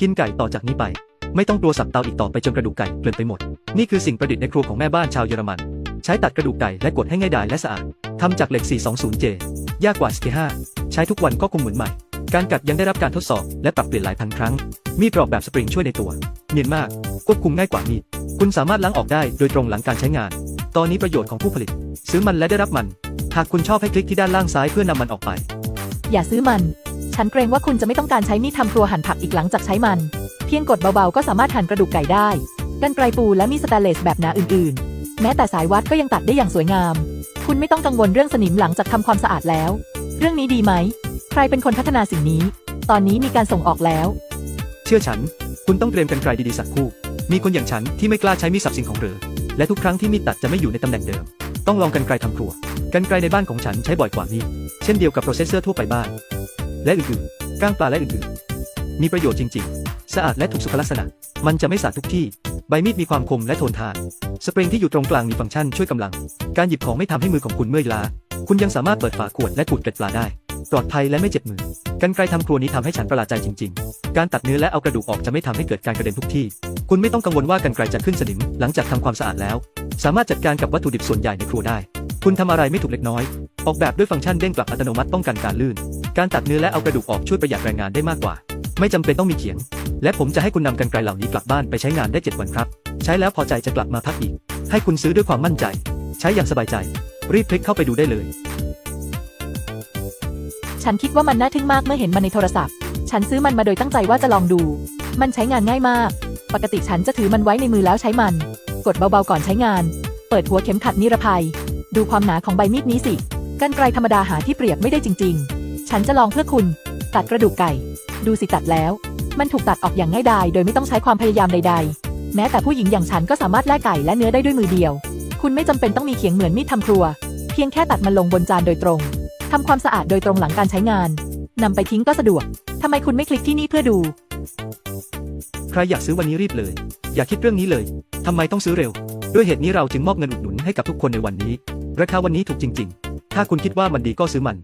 กินไก่ต่อจากนี้ไป ไม่ต้องกลัวสับเตาอีกต่อไปจนกระดูกไก่เกลื่อนไปหมด นี่คือสิ่งประดิษฐ์ในครัวของแม่บ้านชาวเยอรมัน ใช้ตัดกระดูกไก่และกดให้ง่ายดายและสะอาดทำจากเหล็ก 420J ยากกว่า SK5 ใช้ทุกวันก็คงเหมือนใหม่ การกัดยังได้รับการทดสอบและปรับเปลี่ยนหลายพันครั้ง มีดปลอกแบบสปริงช่วยในตัวเนียนมาก ควบคุมง่ายกว่ามีด คุณสามารถล้างออกได้โดยตรงหลังการใช้งาน ตอนนี้ประโยชน์ของผู้ผลิต ซื้อมันและได้รับมัน หากคุณชอบให้คลิกที่ด้านล่างซ้ายเพื่อนำมันออกไป อย่าซื้อมัน ฉันเกรงว่าคุณจะไม่ต้องการใช้มีดทำครัวหั่นผักอีกหลังจากใช้มัน เพียงกดเบาๆ ก็สามารถหั่นกระดูกไก่ได้ กันไกรปูและมีสแตนเลสแบบหนาอื่นๆ แม้แต่สายวัดก็ยังตัดได้อย่างสวยงาม คุณไม่ต้องกังวลเรื่องสนิมหลังจากทำความสะอาดแล้ว เรื่องนี้ดีไหม ใครเป็นคนพัฒนาสิ่งนี้ ตอนนี้มีการส่งออกแล้ว เชื่อฉัน คุณต้องเตรียมกันไกลดีๆสักคู่ มีคนอย่างฉันที่ไม่กล้าใช้มีดสับสิ่งของเรือและทุกครั้งที่มีดตัดจะไม่อยู่ในตำแหน่งเดิม ต้องลองกันไกลทำครัว กันไกลในบ้านของฉันใช้บ่อยกว่ามีดเช่นเดียวกับโปรเซสเซอร์ทั่วไปบ้าน และอื่นๆ ก้างปลาและอื่นๆ มีประโยชน์จริง ๆ สะอาดและถูกสุขลักษณะ มันจะไม่สาดทุกที่ ใบมีดมีความคมและทนทาน สปริงที่อยู่ตรงกลางมีฟังก์ชันช่วยกำลัง การหยิบของไม่ทำให้มือของคุณเมื่อยล้า คุณยังสามารถเปิดฝาขวดและขูดเกล็ดปลาได้ ปลอดภัยและไม่เจ็บมือ กันไกลทำครัวนี้ทำให้ฉันประหลาดใจจริง ๆ การตัดเนื้อและเอากระดูกออกจะไม่ทำให้เกิดการกระเด็นทุกที่ คุณไม่ต้องกังวลว่ากันไกลจะขึ้นสนิม หลังจากทำความสะอาดแล้ว สามารถจัดการกับวัตถุดิบส่วนใหญ่ในครัวได้ คุณทำอะไรไม่ถูกเล็กน้อย ออกแบบด้วยฟังก์ชันเด้งกลับอัตโนมัติป้องกันการลื่น การตัดเนื้อและเอากระดูกออกช่วยประหยัดแรงงานได้มากกว่า ไม่จำเป็นต้องมีเขียง และผมจะให้คุณนำกันไกลเหล่านี้กลับบ้านไปใช้งานได้ 7 วันครับ ใช้แล้วพอใจจะกลับมาพักอีก ให้คุณซื้อด้วยความมั่นใจ ใช้อย่างสบายใจ รีบคลิกเข้าไปดูได้เลย ฉันคิดว่ามันน่าทึ่งมากเมื่อเห็นมันในโทรศัพท์ ฉันซื้อมันมาโดยตั้งใจว่าจะลองดู มันใช้งานง่ายมาก ปกติฉันจะถือมันไว้ในมือแล้วใช้มัน กดเบาๆก่อนใช้งาน เปิดหัวเข็มขัดนิรภัย ดูความหนาของใบมีดนี้สิ กันไกลธรรมดาหาที่เปรียบไม่ได้จริง ๆ ฉันจะลองเพื่อคุณ ตัดกระดูกไก่ ดูสิตัดแล้ว มันถูกตัดออกอย่างง่ายดายโดยไม่ต้องใช้ความพยายามใด ๆ แม้แต่ผู้หญิงอย่างฉันก็สามารถแล่ไก่และเนื้อได้ด้วยมือเดียว คุณไม่จำเป็นต้องมีเขียงเหมือนมีดทำครัว เพียงแค่ตัดมันลงบนจานโดยตรงทำความสะอาดโดยตรงหลังการใช้งานนำไปทิ้งก็สะดวกทำไมคุณไม่คลิกที่นี่เพื่อดู ใครอยากซื้อวันนี้รีบเลย อย่าคิดเรื่องนี้เลยทำไมต้องซื้อเร็ว ด้วยเหตุนี้เราจึงมอบเงินอุดหนุนให้กับทุกคนในวันนี้ ราคาวันนี้ถูกจริง ๆ ถ้าคุณคิดว่ามันดีก็ซื้อมัน